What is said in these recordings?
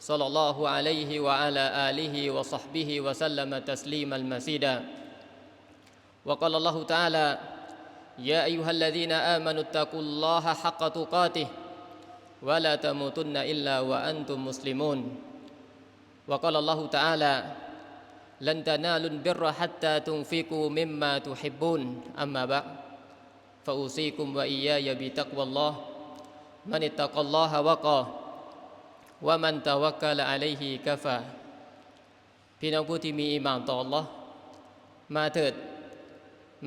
صلى الله عليه وعلى آله وصحبه وسلم تسليما مزيدا. وقال الله تعالى يا أيها الذين آمنوا اتقوا الله حق تقاته ولا تموتن إلا وأنتم مسلمون. وقال الله تعالى لن تنالوا البر حتى تنفقوا مما تحبون. أما بعد فأوصيكم وإياي بتقوى الله. من اتقى الله وقاه ว่ามันตะวักกะละอะลัยฮิกะฟาพี่น้องผู้ที่มีอิหมานต่อ Allah มาเถิด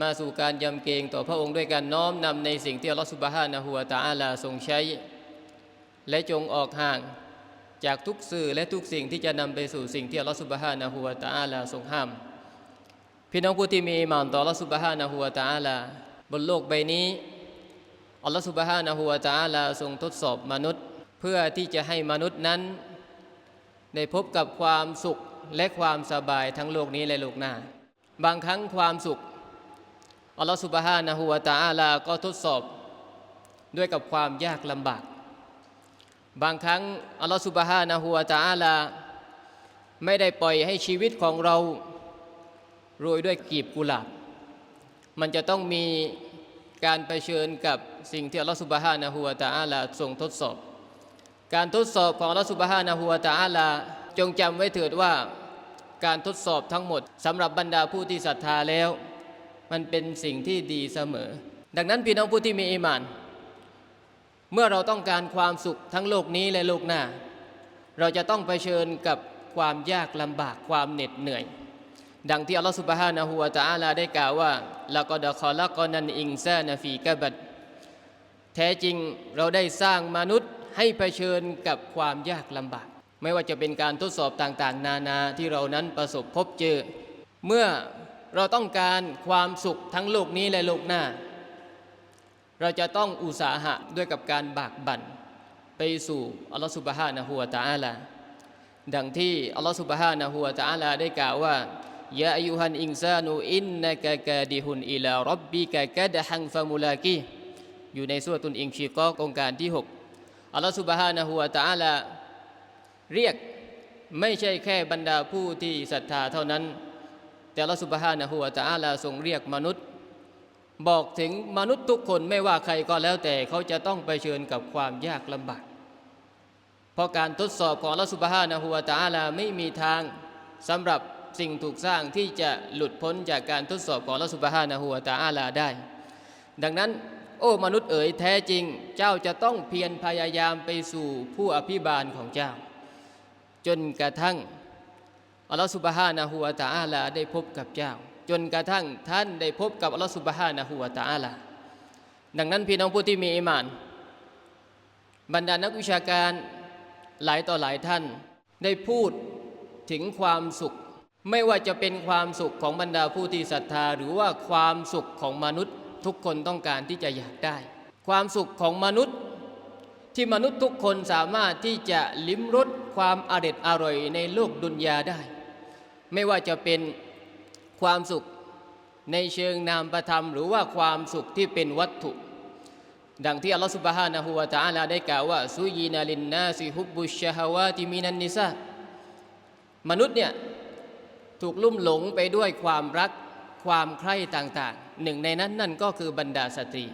มาสู่การยำเกรงต่อพระองค์ด้วยการน้อมนำในสิ่งที่อัลลอฮฺสุบฮานะฮูวะตะอาลาทรงใช้ และจงออกห่างจากทุกสื่อและทุกสิ่งที่จะนำไปสู่สิ่งที่อัลลอฮฺสุบฮานะฮูวะตะอาลาทรงห้าม พี่น้องผู้ที่มีอิหมานต่ออัลลอฮฺสุบฮานะฮูวะตะอาลาบนโลกใบนี้อัลลอฮฺสุบฮานะฮูวะตะอาลาทรงทดสอบมนุษย์ เพื่อที่จะให้มนุษย์นั้น ได้พบกับความสุขและความสบายทั้งโลกนี้และโลกหน้า บางครั้งความสุขอัลลอฮฺสุบฮานะฮูวะตะอาลาก็ทดสอบด้วยกับความยากลำบาก บางครั้งอัลลอฮฺสุบฮานะฮูวะตะอาลาไม่ได้ปล่อยให้ชีวิตของเราโรยด้วยกีบกุหลาบ มันจะต้องมีการไปเชิญกับสิ่งที่อัลลอฮฺสุบฮานะฮูวะตะอาลาทรงทดสอบ การทดสอบของอัสุบฮานะฮูวตะอาลา จงจำไว้เถิดว่า การทดสอบทั้งหมดสำหรับบรรดาผู้ที่ศรัทธาแล้ว มันเป็นสิ่งที่ดีเสมอ ดังนั้นพี่น้องผู้ที่มีอีหมาน เมื่อเราต้องการความสุขทั้งโลกนี้และโลกหน้า เราจะต้องเผชิญกับความยากลำบากความเหน็ดเหนื่อย ดังที่อัลลอฮฺสุบฮานะฮูวะตะอาลาได้กล่าวว่าละกอดะคอละกอนันอิงซานฟีกะบัดแท้จริงเราได้สร้างมนุษย์ ให้เผชิญกับความยากลำบาก ไม่ว่าจะเป็นการทดสอบต่างๆ นานาที่เรานั้นประสบพบเจอ เมื่อเราต้องการความสุขทั้งโลกนี้และโลกหน้า เราจะต้องอุตสาหะด้วยกับการบากบั่นไปสู่อัลลอฮฺสุบฮานะฮูวะตะอาลาดังที่อัลลอฮฺสุบฮานะฮูวะตะอาลาได้กล่าวว่ายาอายุฮันอิงซานูอินนะกะกาดิฮุนอิลารับบิกะกะดะฮังฟะมุลากีอยู่ในสุรตุนอิงชีกอกองการที่ 6 อัลลอฮฺสุบฮานะฮูวะตะอาลาเรียกไม่ใช่แค่บรรดาผู้ที่ศรัทธาเท่านั้น แต่อัลลอฮฺสุบฮานะฮูวะตะอาลาทรงเรียกมนุษย์ บอกถึงมนุษย์ทุกคนไม่ว่าใครก็แล้วแต่เขาจะต้องไปเชิญกับความยากลำบากเพราะการทดสอบของอัลลอฮฺสุบฮานะฮูวะตะอาลาไม่มีทางสำหรับสิ่งถูกสร้างที่จะหลุดพ้นจากการทดสอบของอัลลอฮฺสุบฮานะฮูวะตะอาลาได้ ดังนั้น โอ้มนุษย์เอ๋ยแท้จริง เจ้าจะต้องเพียรพยายามไปสู่ผู้อภิบาลของเจ้า จนกระทั่งอัลลอฮฺสุบฮานะฮูวะตะอาลาได้พบกับเจ้า จนกระทั่งท่านได้พบกับอัลลอฮฺสุบฮานะฮูวะตะอาลาดังนั้นพี่น้องผู้ที่มีอิมาน บรรดานักวิชาการหลายต่อหลายท่านได้พูดถึงความสุข ไม่ว่าจะเป็นความสุขของบรรดาผู้ที่ศรัทธา หรือว่าความสุขของมนุษย์ ทุกคนต้องการที่จะอยากได้ ความสุขของมนุษย์ ที่มนุษย์ทุกคนสามารถที่จะลิ้มรสความอร็ดอร่อยในโลกดุนยาได้ ไม่ว่าจะเป็นความสุขในเชิงนามประธรรม หรือว่าความสุขที่เป็นวัตถุ ดังที่อัลลอฮฺสุบฮานะฮูวะตาลาได้กล่าวว่าซุยีนาลินนาซิฮุบบุชชะฮาวาติมินันนิซามนุษย์เนี่ยถูกลุ่มหลงไปด้วยความรัก ความใคร่ต่างๆ หนึ่งในนั้นนั่นก็คือบรรดาสตรี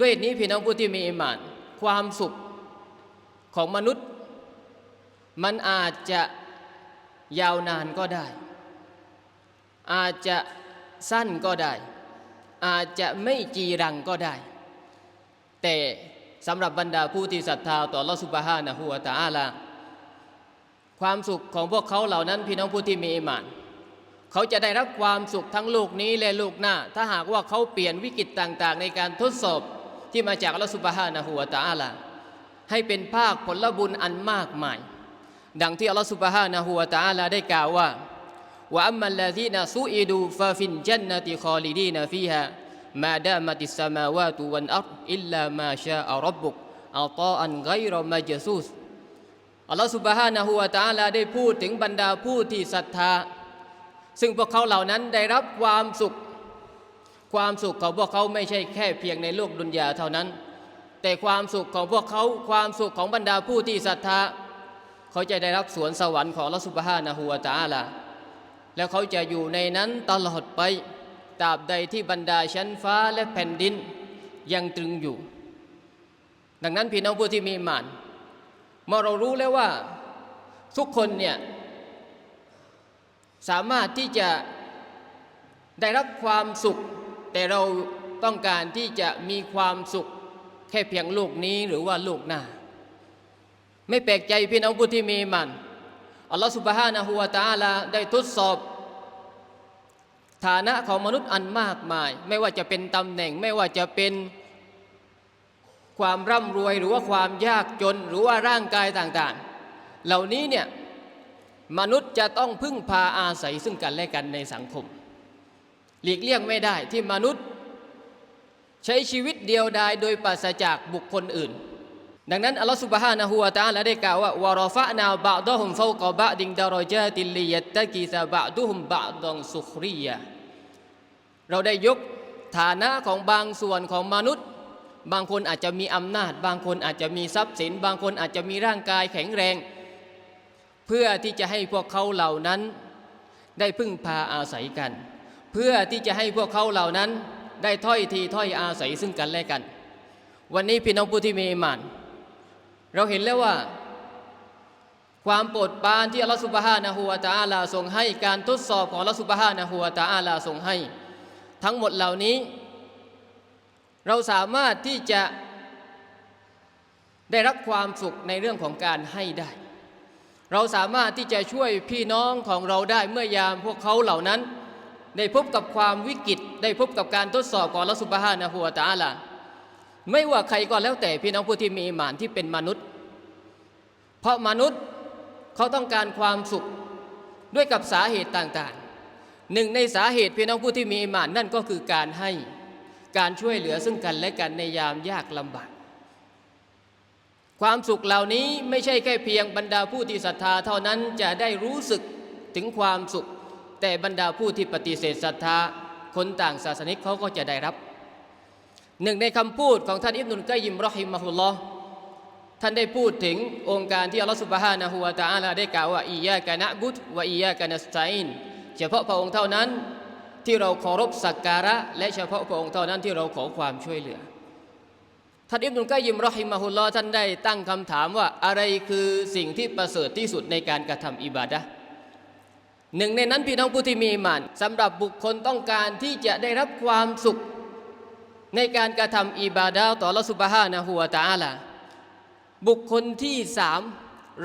ด้วยนี้พี่น้องผู้ที่มีอิมาน ความสุขของมนุษย์ มันอาจจะยาวนานก็ได้ อาจจะสั้นก็ได้ อาจจะไม่จีรังก็ได้ แต่สำหรับบรรดาผู้ที่ศรัทธาต่อลอสุบฮานะฮูวะตะอาลา ความสุขของพวกเขาเหล่านั้นพี่น้องผู้ที่มีอิมาน เขาจะได้รับความสุขทั้งโลกนี้และโลกหน้า ถ้าหากว่าเขาเปลี่ยนวิกฤตต่างๆ ในการทดสอบที่มาจากอัลลอฮฺสุบฮานะฮูวะตะอาลาให้เป็นภาคผลบุญอันมากมาย ดังที่อัลลอฮฺสุบฮานะฮูวะตะอาลาได้กล่าวว่าว่าอัมมัลลาซีนาซูอิดูฟาฟินจันนติคอลิดีนฟีฮามาดามัติสมาวาตุวันอัรอิลลามาชาอัลรับบุกอัตาอันไกรมาจซูสอัลลอฮฺสุบฮานะฮูวะตะอาลาได้พูดถึงบรรดาผู้ที่ศรัทธา ซึ่งพวกเขาเหล่านั้นได้รับความสุข ความสุขของพวกเขาไม่ใช่แค่เพียงในโลกดุนยาเท่านั้น แต่ความสุขของพวกเขาความสุขของบรรดาผู้ที่ศรัทธา เขาจะได้รับสวนสวรรค์ของอัสุบฮานะฮูวะตาลาแล้วเขาจะอยู่ในนั้นตลอดไปตราบใดที่บรรดาชั้นฟ้าและแผ่นดินยังตรึงอยู่ ดังนั้นพี่น้องผู้ที่มีมานเมื่อเรารู้แล้วว่าทุกคนเนี่ย สามารถที่จะได้รับความสุข แต่เราต้องการที่จะมีความสุขแค่เพียงลูกนี้หรือว่าลูกหน้า ไม่แปลกใจพี่น้องผู้ที่มีมันอัลลอฮฺสุบฮานะฮูวาตาลาได้ทดสอบ ฐานะของมนุษย์อันมากมาย ไม่ว่าจะเป็นตำแหน่งไม่ว่าจะเป็นความร่ำรวยหรือว่าความยากจนหรือว่าร่างกายต่างๆ เหล่านี้เนี่ย มนุษย์จะต้องพึ่งพาอาศัยซึ่งกันและกันในสังคม หลีกเลี่ยงไม่ได้ที่มนุษย์ ใช้ชีวิตเดียวดายโดยปราศจากบุคคลอื่น ดังนั้นอัลลอฮฺสุบฮานะฮูวะตะอาลาได้กล่าวว่าวะรฟะนาบะดะฮุมฟาวกบะดิงดารอจาติลลิยัตะกีซะบะดุฮุมบะดองสุครียะเราได้ยกฐานะของบางส่วนของมนุษย์ บางคนอาจจะมีอำนาจ บางคนอาจจะมีทรัพย์สิน บางคนอาจจะมีร่างกายแข็งแรง พื่อที่จะให้พวกเขาเหล่านั้นได้พึ่งพาอาศัยกัน เพื่อที่จะให้พวกเขาเหล่านั้นได้ถ้อยทีถ้อยอาศัยซึ่งกันและกัน วันนี้พี่น้องผู้ที่มีอมาน เราเห็นแล้วว่า ความโปรดปรานที่อัลลอฮฺสุบฮานะฮูวะตะอาลาทรงให้การทดสอบของอัลลอฮฺสุบฮานะฮูวะตะอาลาทรงให้ ทั้งหมดเหล่านี้ เราสามารถที่จะได้รับความสุขในเรื่องของการให้ได้ เราสามารถที่จะช่วยพี่น้องของเราได้เมื่อยามพวกเขาเหล่านั้น ได้พบกับความวิกฤตได้พบกับการทดสอบของอัลลอฮฺสุบฮานะฮูวตาลาไม่ว่าใครก็แล้วแต่พี่น้องผู้ที่มีหมานที่เป็นมนุษย์ เพราะมนุษย์เขาต้องการความสุขด้วยกับสาเหตุต่างๆ หนึ่งในสาเหตุพี่น้องผู้ที่มีหมานนั่นก็คือการให้การช่วยเหลือซึ่งกันและกันในยามยากลำบาก ความสุขเหล่านี้ไม่ใช่แค่เพียงบรรดาผู้ที่ศรัทธาเท่านั้นจะได้รู้สึกถึงความสุข แต่บรรดาผู้ที่ปฏิเสธศรัทธาคนต่างศาสนิกเขาก็จะได้รับ หนึ่งในคำพูดของท่านอิบนุลกัยยิมรอฮิมะฮุลลอฮ์ท่านได้พูดถึงองค์การที่อัลลอฮฺสุบฮานะฮูวะตะอาลาได้กล่าวว่าอียะกะนะบุตวะอียะกะนัสตัยนเฉพาะพระองค์เท่านั้นที่เราเคารพสักการะ และเฉพาะพระองค์เท่านั้นที่เราขอความช่วยเหลือ ท่านอิบนุลกัยยิมรอฮิมะฮุลลอท่านได้ตั้งคำถามว่าอะไรคือสิ่งที่ประเสริฐที่สุดในการกระทำอิบาดะหนึ่งในนั้นพี่น้องผู้ที่มีอิมานสำหรับบุคคลต้องการที่จะได้รับความสุข ในการกระทำอิบาดาต่อละสุบฮานะฮูวะตอาลาบุคคลที่สาม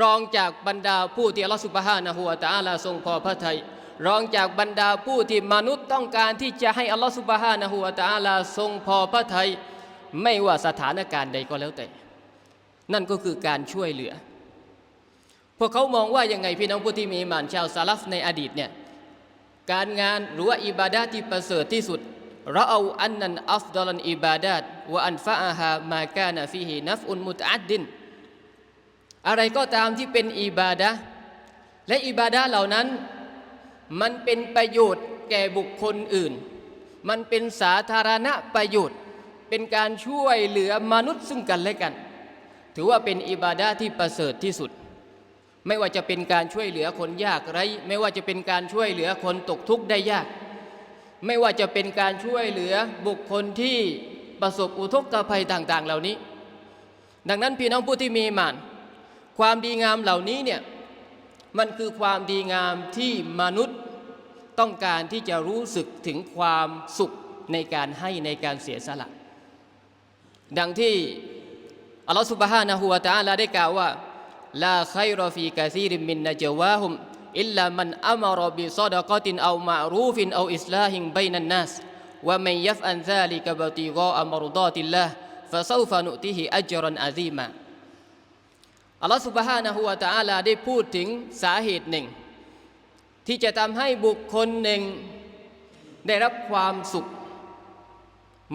รองจากบรรดาผู้ที่อัลลอฮฺสุบฮานะฮูวะตอาลาทรงพอพระทัยรองจากบรรดาผู้ที่มนุษย์ต้องการที่จะให้อัลลอฮฺสุบฮานะฮูวะตาลาทรงพอพระทัย ไม่ว่าสถานการณ์ใดก็แล้วแต่ นั่นก็คือการช่วยเหลือ พวกเขามองว่ายังไงพี่น้องผู้ที่มีมานชาวซาลฟในอดีตเนี่ยการงานหรือว่าอิบาดาที่ประเสริฐที่สุดเราเอาอันนั้นอัฟดลันอิบาดาตวะอันฟะอาฮามาคานาฟิฮินัฟอุนมุตอัดดิน อะไรก็ตามที่เป็นอิบาดะและอิบาดะเหล่านั้นมันเป็นประโยชน์แก่บุคคลอื่น มันเป็นสาธารณประโยชน์ เป็นการช่วยเหลือมนุษย์ซึ่งกันและกัน ถือว่าเป็นอิบาดะที่ประเสริฐที่สุด ไม่ว่าจะเป็นการช่วยเหลือคนยากไร้ ไม่ว่าจะเป็นการช่วยเหลือคนตกทุกข์ได้ยาก ไม่ว่าจะเป็นการช่วยเหลือบุคคลที่ประสบอุทกภัยต่าง ๆ เหล่านี้ ดังนั้นพี่น้องผู้ที่มีมานความดีงามเหล่านี้เนี่ยมันคือความดีงามที่มนุษย์ต้องการที่จะรู้สึกถึงความสุขในการให้ในการเสียสละ ดังที่อัลลอฮฺสุบฮานะฮูวะตาลาได้กล่าวว่าลาไครอฟีกาซีริมินนจวาฮุมอิลลามันอัมรบิซอดกตินเอามารูฟินเอาอิสลาฮิงบนันนัสว่าไม่ยฟอันซาลิกบติกออัมรดอติลละฟะซาฟานุติฮิอัจรันอาซีมาอัลลอฮฺสุบฮานะฮูวะตาลาได้พูดถึงสาเหตุหนึ่ง ที่จะทำให้บุคคลหนึ่งได้รับความสุข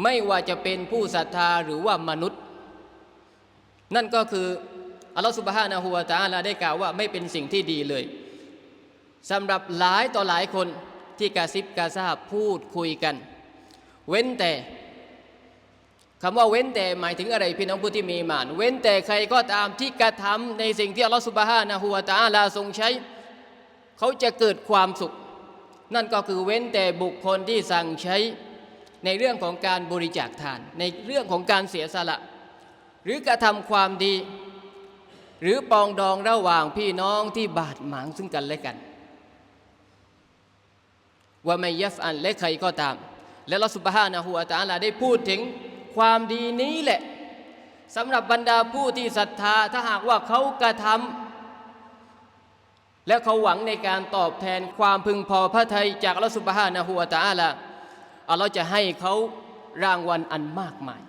ไม่ว่าจะเป็นผู้ศรัทธาหรือว่ามนุษย์ นั่นก็คืออัลลอฮฺสุบฮานะฮูวะตาลาได้กล่าวว่าไม่เป็นสิ่งที่ดีเลยสำหรับหลายต่อหลายคนที่กาซิบกาซาพูดคุยกัน เว้นแต่คำว่าเว้นแต่หมายถึงอะไรพี่น้องผู้ที่มีมาน เว้นแต่ใครก็ตามที่กระทำในสิ่งที่อัลลอฮฺสุบฮานะฮูวะตาลาทรงใช้ เขาจะเกิดความสุข นั่นก็คือเว้นแต่บุคคลที่สั่งใช้ ในเรื่องของการบริจาคทาน ในเรื่องของการเสียสละ หรือกระทำความดี หรือปองดองระหว่างพี่น้องที่บาดหมางซึ่งกันและกัน ว่าไม่ยัฟอันและใครก็ตาม และลอสุบฮานะฮูวตาลาได้พูดถึงความดีนี้แหละสำหรับบรรดาผู้ที่ศรัทธาถ้าหากว่าเขากระทำและเขาหวังในการตอบแทนความพึงพอพระทัยจากลอสุบฮานะฮูวตาลา อัลลอฮ์จะให้เขารางวัลอันมากมาย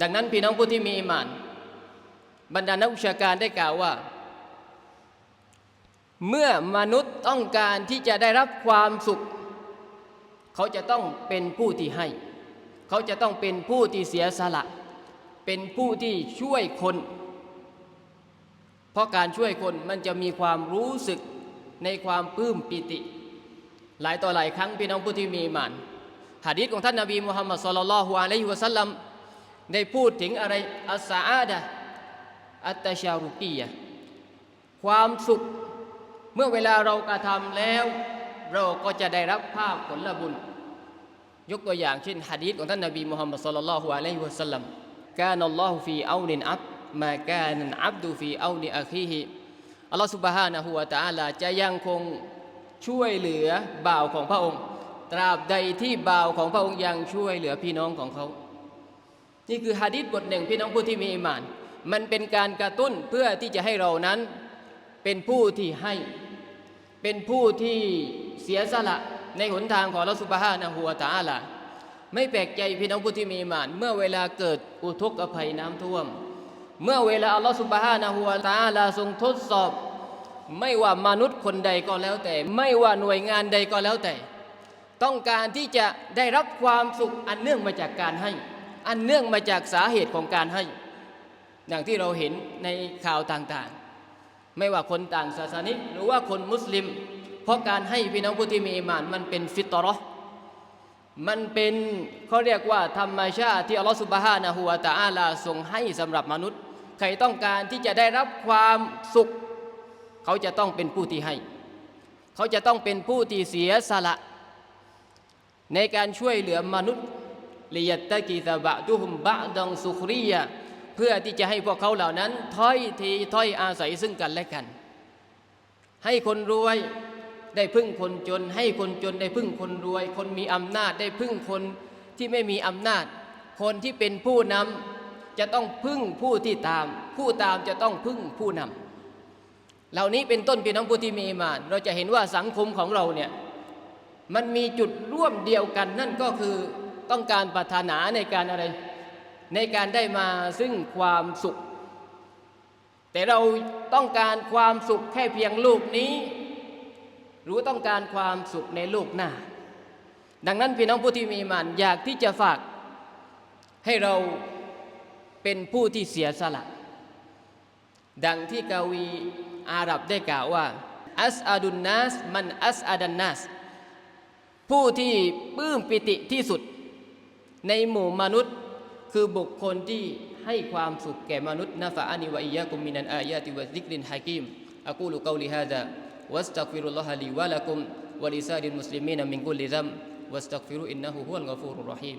ดังนั้นพี่น้องผู้ที่มีอิมาน บรรดานักวิชาการได้กล่าวว่า เมื่อมนุษย์ต้องการที่จะได้รับความสุข เขาจะต้องเป็นผู้ที่ให้ เขาจะต้องเป็นผู้ที่เสียสละ เป็นผู้ที่ช่วยคน เพราะการช่วยคนมันจะมีความรู้สึกในความปลื้มปิติ หลายต่อหลายครั้งพี่น้องผู้ที่มีอิมาน หะดีษของท่านนบีมุฮัมมัดสุลลัลลอฮุอะลัยฮิวะสัลลัมได้พูดถึงอะไรอัสซาอาดะอัตตชารุกียะความสุขเมื่อเวลาเรากระทำแล้ว เราก็จะได้รับภาพผลบุญ ยกตัวอย่างเช่นหะดีษของท่านนบีมุฮัมมัดสุลลัลลอฮุอะลัยฮิวะสัลลัมกานัลลอฮุฟีเอานินอับมากานันอับดูฟีเอานิอาคีฮิอัลลอฮฺสุบฮานะฮูวะตะอาลาจะยังคงช่วยเหลือบ่าวของพระองค์ ตราบใดที่บ่าวของพระองค์ยังช่วยเหลือพี่น้องของเขา นี่คือฮะดิษบทหนึ่งพี่น้องผู้ที่มีอิมาน มันเป็นการกระตุ้นเพื่อที่จะให้เรานั้นเป็นผู้ที่ให้ เป็นผู้ที่เสียสละในหนทางของลอสุบฮานะฮูวตาลาไม่แปลกใจพี่น้องผู้ที่มีอิมาน เมื่อเวลาเกิดอุทกภัยน้ำท่วม เมื่อเวลาอัลลอฮฺสุบฮานะฮูวตาลาทรงทดสอบ ไม่ว่ามนุษย์คนใดก็แล้วแต่ ไม่ว่าหน่วยงานใดก็แล้วแต่ ต้องการที่จะได้รับความสุขอันเนื่องมาจากการให้ อันเนื่องมาจากสาเหตุของการให้ อย่างที่เราเห็นในข่าวต่างๆ ไม่ว่าคนต่างศาสนิกหรือว่าคนมุสลิม เพราะการให้พี่น้องผู้ที่มีอิมานมันเป็นฟิตรอมันเป็นเขาเรียกว่าธรรมชาติที่อัลลอฮฺสุบฮานะฮูวะตะอาลาทรงให้สำหรับมนุษย์ ใครต้องการที่จะได้รับความสุข เขาจะต้องเป็นผู้ที่ให้ เขาจะต้องเป็นผู้ที่เสียสละ ในการช่วยเหลือมนุษย์ลิยัตตะกีตะบะตุฮุมบะดังสุครียะเพื่อที่จะให้พวกเขาเหล่านั้นถ้อยทีถ้อยอาศัยซึ่งกันและกัน ให้คนรวยได้พึ่งคนจน ให้คนจนได้พึ่งคนรวย คนมีอำนาจได้พึ่งคนที่ไม่มีอำนาจ คนที่เป็นผู้นำจะต้องพึ่งผู้ที่ตาม ผู้ตามจะต้องพึ่งผู้นำเหล่านี้เป็นต้นพี่น้องผู้ที่มีอิมาน เราจะเห็นว่าสังคมของเราเนี่ย มันมีจุดร่วมเดียวกันนั่นก็คือต้องการปรารถนาในการอะไร ในการได้มาซึ่งความสุข แต่เราต้องการความสุขแค่เพียงลูกนี้ หรือต้องการความสุขในโลกหน้า ดังนั้นพี่น้องผู้ที่มีมานอยากที่จะฝาก ให้เราเป็นผู้ที่เสียสละ ดังที่กาวีอาหรับได้กล่าวว่าอัสอาดุนนัสมันอัสอาดันนัส ผู้ที่ปลื้มปิติที่สุด ในหมู่มนุษย์ คือบุคคลที่ให้ความสุขแก่มนุษย์นะฟะอานิวะอิยะกุมมินันอายะติวะซิกรินฮะกิมอะกูลุกอลิฮาดะวัสตักฟิรุลลอฮะลิวะละกุมวะลิซาดิลมุสลิมีนมินกุลลิซัมวัสตักฟิรุอินนะฮูฮุวัลกอฟูรุรรหีม